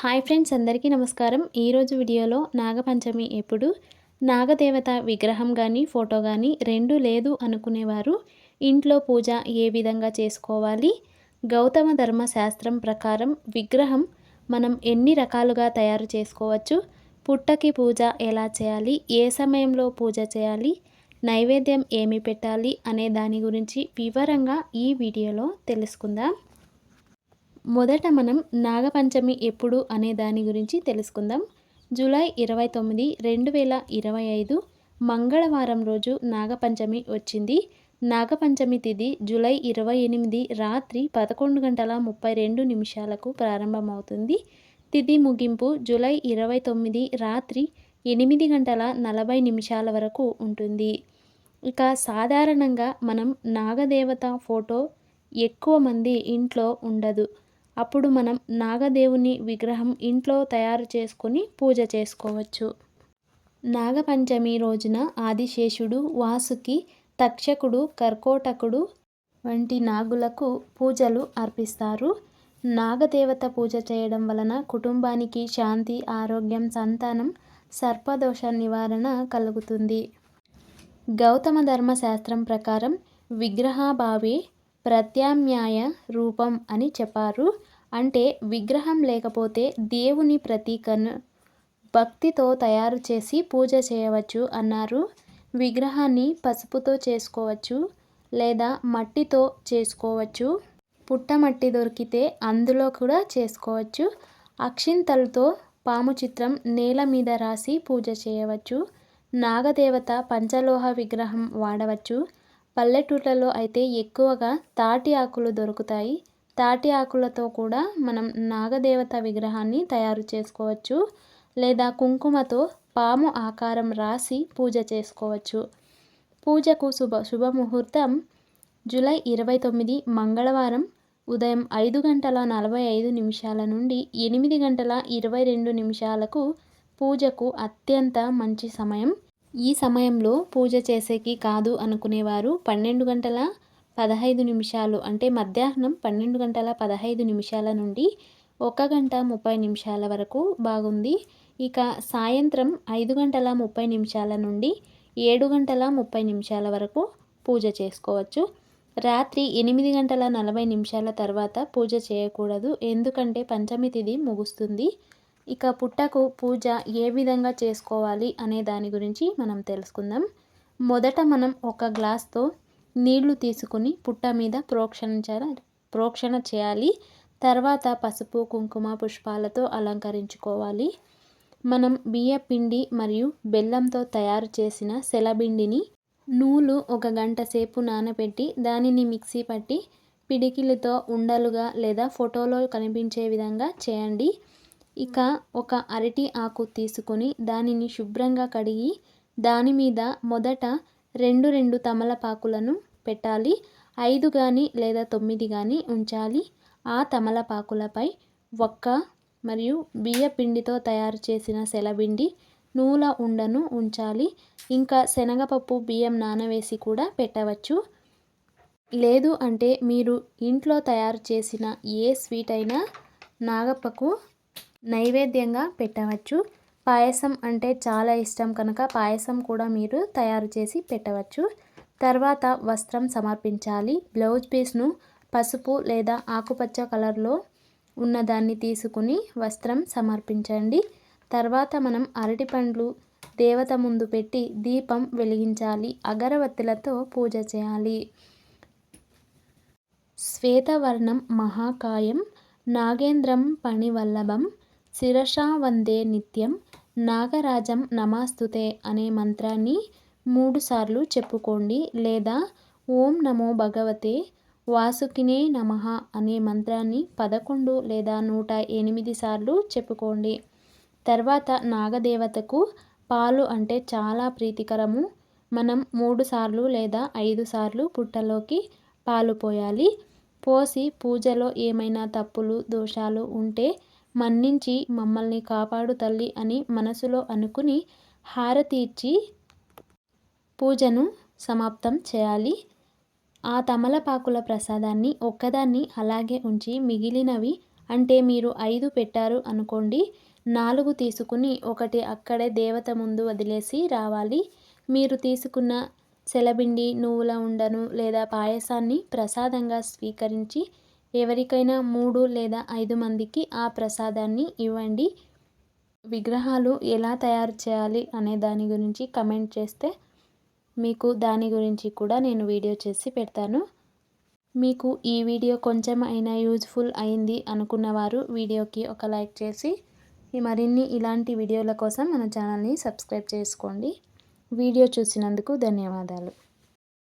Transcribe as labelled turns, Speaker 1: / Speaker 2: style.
Speaker 1: Hi friends అందరికీ నమస్కారం. ఈరోజు వీడియోలో నాగపంచమి ఎప్పుడు? నాగదేవత విగ్రహం కానీ ఫోటో కానీ రెండు లేదు అనుకునేవారు. ఇంట్లో పూజ ఏ విధంగా చేసుకోవాలి? గౌతమ ధర్మ శాస్త్రం ప్రకారం విగ్రహం మనం ఎన్ని రకాలుగా తయారు చేసుకోవచ్చు? పుట్టకి పూజ ఎలా చేయాలి? ఏ సమయంలో పూజ చేయాలి? నైవేద్యం ఏమి పెట్టాలి? అనే దాని గురించి వివరంగా ఈ వీడియోలో తెలుసుకుందాం. మొదట మనం నాగపంచమి ఎప్పుడు అనే దాని గురించి తెలుసుకుందాం. జూలై ఇరవై తొమ్మిది రెండు వేల ఇరవై ఐదు మంగళవారం రోజు నాగపంచమి వచ్చింది. నాగపంచమి తిథి జూలై ఇరవై ఎనిమిది రాత్రి పదకొండు గంటల ముప్పై రెండు నిమిషాలకు ప్రారంభమవుతుంది. తిథి ముగింపు జూలై ఇరవై తొమ్మిది రాత్రి ఎనిమిది గంటల నలభై నిమిషాల వరకు ఉంటుంది. ఇక సాధారణంగా మనం నాగదేవత ఫోటో ఎక్కువ మంది ఇంట్లో ఉండదు. అప్పుడు మనం నాగదేవుని విగ్రహం ఇంట్లో తయారు చేసుకొని పూజ చేసుకోవచ్చు. నాగపంచమి రోజున ఆదిశేషుడు వాసుకి తక్షకుడు కర్కోటకుడు వంటి నాగులకు పూజలు అర్పిస్తారు. నాగదేవత పూజ చేయడం వలన కుటుంబానికి శాంతి ఆరోగ్యం సంతానం సర్పదోష నివారణ కలుగుతుంది. గౌతమ ధర్మశాస్త్రం ప్రకారం విగ్రహాభావే ప్రత్యామ్నాయ రూపం అని చెప్పారు. అంటే విగ్రహం లేకపోతే దేవుని ప్రతీకను భక్తితో తయారు చేసి పూజ చేయవచ్చు అన్నారు. విగ్రహాన్ని పసుపుతో చేసుకోవచ్చు లేదా మట్టితో చేసుకోవచ్చు. పుట్టమట్టి దొరికితే అందులో కూడా చేసుకోవచ్చు. అక్షింతలతో పాము చిత్రం నేల మీద రాసి పూజ చేయవచ్చు. నాగదేవత పంచలోహ విగ్రహం వాడవచ్చు. పల్లెటూళ్ళలో అయితే ఎక్కువగా తాటి ఆకులు దొరుకుతాయి. తాటి ఆకులతో కూడా మనం నాగదేవత విగ్రహాన్ని తయారు చేసుకోవచ్చు. లేదా కుంకుమతో పాము ఆకారం రాసి పూజ చేసుకోవచ్చు. పూజకు శుభ శుభముహూర్తం జూలై ఇరవై తొమ్మిది మంగళవారం ఉదయం ఐదు గంటల నలభై ఐదు నిమిషాల నుండి ఎనిమిది గంటల ఇరవై రెండు నిమిషాలకు పూజకు అత్యంత మంచి సమయం. ఈ సమయంలో పూజ చేసేకి కాదు అనుకునేవారు. పన్నెండు గంటల పదహైదు నిమిషాలు అంటే మధ్యాహ్నం పన్నెండు గంటల పదహైదు నిమిషాల నుండి ఒక గంట ముప్పై నిమిషాల వరకు బాగుంది. ఇక సాయంత్రం ఐదు గంటల ముప్పై నిమిషాల నుండి ఏడు గంటల ముప్పై నిమిషాల వరకు పూజ చేసుకోవచ్చు. రాత్రి ఎనిమిది గంటల నలభై నిమిషాల తర్వాత పూజ చేయకూడదు. ఎందుకంటే పంచమి తిథి ముగుస్తుంది. ఇక పుట్టకు పూజ ఏ విధంగా చేసుకోవాలి అనే దాని గురించి మనం తెలుసుకుందాం. మొదట మనం ఒక గ్లాస్తో నీళ్ళు తీసుకుని పుట్ట మీద ప్రోక్షణ ప్రోక్షణ చేయాలి. తర్వాత పసుపు కుంకుమ పుష్పాలతో అలంకరించుకోవాలి. మనం బియ్య పిండి మరియు బెల్లంతో తయారు చేసిన సెలబిండిని నూలు ఒక గంట సేపు నానబెట్టి దానిని మిక్సీ పట్టి పిడికిలతో ఉండలుగా లేదా ఫోటోలో కనిపించే విధంగా చేయండి. ఇక ఒక అరటి ఆకు తీసుకొని దానిని శుభ్రంగా కడిగి దాని మీద మొదట రెండు రెండు తమలపాకులను పెట్టాలి. ఐదు కానీ లేదా తొమ్మిది కానీ ఉంచాలి. ఆ తమలపాకులపై ఒక్క మరియు బియ్య పిండితో తయారు చేసిన సెలబిండి నూల ఉండను ఉంచాలి. ఇంకా శనగపప్పు బియ్యం నానవేసి కూడా పెట్టవచ్చు. లేదు అంటే మీరు ఇంట్లో తయారు చేసిన ఏ స్వీట్ అయినా నాగప్పకు నైవేద్యంగా పెట్టవచ్చు. పాయసం అంటే చాలా ఇష్టం కనుక పాయసం కూడా మీరు తయారు చేసి పెట్టవచ్చు. తర్వాత వస్త్రం సమర్పించాలి. బ్లౌజ్ పీస్ను పసుపు లేదా ఆకుపచ్చ కలర్లో ఉన్నదాన్ని తీసుకుని వస్త్రం సమర్పించండి. తర్వాత మనం అరటిపండ్లు దేవత ముందు పెట్టి దీపం వెలిగించాలి. అగరవత్తులతో పూజ చేయాలి. శ్వేతవర్ణం మహాకాయం. నాగేంద్రం పణివల్లభం శిరషా వందే నిత్యం నాగరాజం నమాస్తుతే అనే మంత్రాన్ని మూడుసార్లు చెప్పుకోండి. లేదా ఓం నమో భగవతే వాసుకినే నమ అనే మంత్రాన్ని పదకొండు లేదా నూట ఎనిమిది సార్లు చెప్పుకోండి. తర్వాత నాగదేవతకు పాలు అంటే చాలా ప్రీతికరము. మనం మూడు సార్లు లేదా ఐదు సార్లు పుట్టలోకి పాలు పోయాలి. పోసి పూజలో ఏమైనా తప్పులు దోషాలు ఉంటే మన్నించి మమ్మల్ని కాపాడు తల్లి అని మనసులో అనుకుని హారతి ఇచ్చి పూజను సమాప్తం చేయాలి. ఆ తమలపాకుల ప్రసాదాన్ని ఒక్కదాన్ని అలాగే ఉంచి మిగిలినవి అంటే మీరు ఐదు పెట్టారు అనుకోండి నాలుగు తీసుకుని ఒకటి అక్కడే దేవత ముందు వదిలేసి రావాలి. మీరు తీసుకున్న సెలబిండి నువ్వుల ఉండను లేదా పాయసాన్ని ప్రసాదంగా స్వీకరించి ఎవరికైనా మూడు లేదా ఐదు మందికి ఆ ప్రసాదాన్ని ఇవ్వండి. విగ్రహాలు ఎలా తయారు చేయాలి అనే దాని గురించి కమెంట్ చేస్తే మీకు దాని గురించి కూడా నేను వీడియో చేసి పెడతాను. మీకు ఈ వీడియో కొంచెం అయినా యూజ్ఫుల్ అయింది అనుకున్నవారు వీడియోకి ఒక లైక్ చేసి మరిన్ని ఇలాంటి వీడియోల కోసం మన ఛానల్ని సబ్స్క్రైబ్ చేసుకోండి. వీడియో చూసినందుకు ధన్యవాదాలు.